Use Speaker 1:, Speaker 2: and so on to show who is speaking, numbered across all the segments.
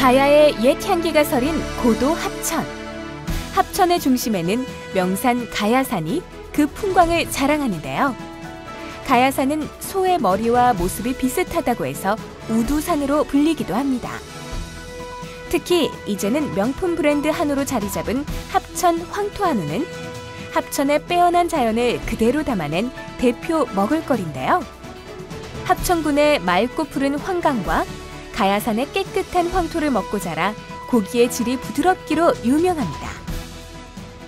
Speaker 1: 가야의 옛 향기가 서린 고도 합천. 합천의 중심에는 명산 가야산이 그 풍광을 자랑하는데요. 가야산은 소의 머리와 모습이 비슷하다고 해서 우두산으로 불리기도 합니다. 특히 이제는 명품 브랜드 한우로 자리 잡은 합천 황토 한우는 합천의 빼어난 자연을 그대로 담아낸 대표 먹을거리인데요. 합천군의 맑고 푸른 황강과 가야산의 깨끗한 황토를 먹고 자라 고기의 질이 부드럽기로 유명합니다.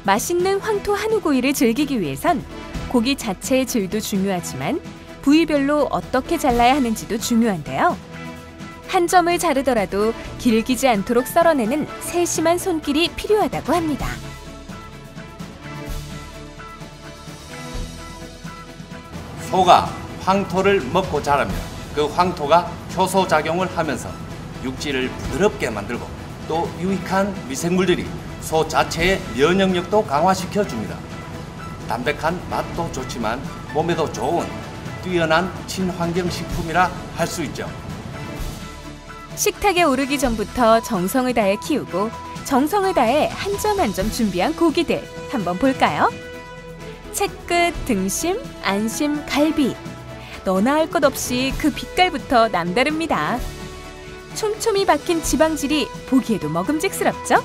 Speaker 1: 맛있는 황토 한우구이를 즐기기 위해선 고기 자체의 질도 중요하지만 부위별로 어떻게 잘라야 하는지도 중요한데요. 한 점을 자르더라도 길기지 않도록 썰어내는 세심한 손길이 필요하다고 합니다.
Speaker 2: 소가 황토를 먹고 자라면 그 황토가 효소 작용을 하면서 육질을 부드럽게 만들고 또 유익한 미생물들이 소 자체의 면역력도 강화시켜 줍니다. 담백한 맛도 좋지만 몸에도 좋은 뛰어난 친환경 식품이라 할 수 있죠.
Speaker 1: 식탁에 오르기 전부터 정성을 다해 키우고 정성을 다해 한 점 한 점 준비한 고기들 한번 볼까요? 채끝, 등심, 안심, 갈비. 너나 할 것 없이 그 빛깔부터 남다릅니다. 촘촘히 박힌 지방질이 보기에도 먹음직스럽죠?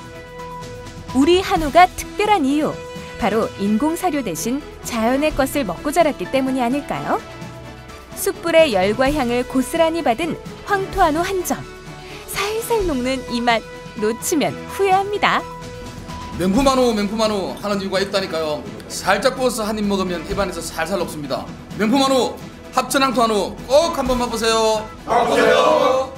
Speaker 1: 우리 한우가 특별한 이유 바로 인공 사료 대신 자연의 것을 먹고 자랐기 때문이 아닐까요? 숯불의 열과 향을 고스란히 받은 황토 한우 한 점. 살살 녹는 이 맛 놓치면 후회합니다.
Speaker 3: 명품한우 명품한우 하는 이유가 있다니까요 살짝 구워서 한 입 먹으면 입안에서 살살 녹습니다 명품한우 합천항토 한우 꼭 한번 맛보세요. 맛보세요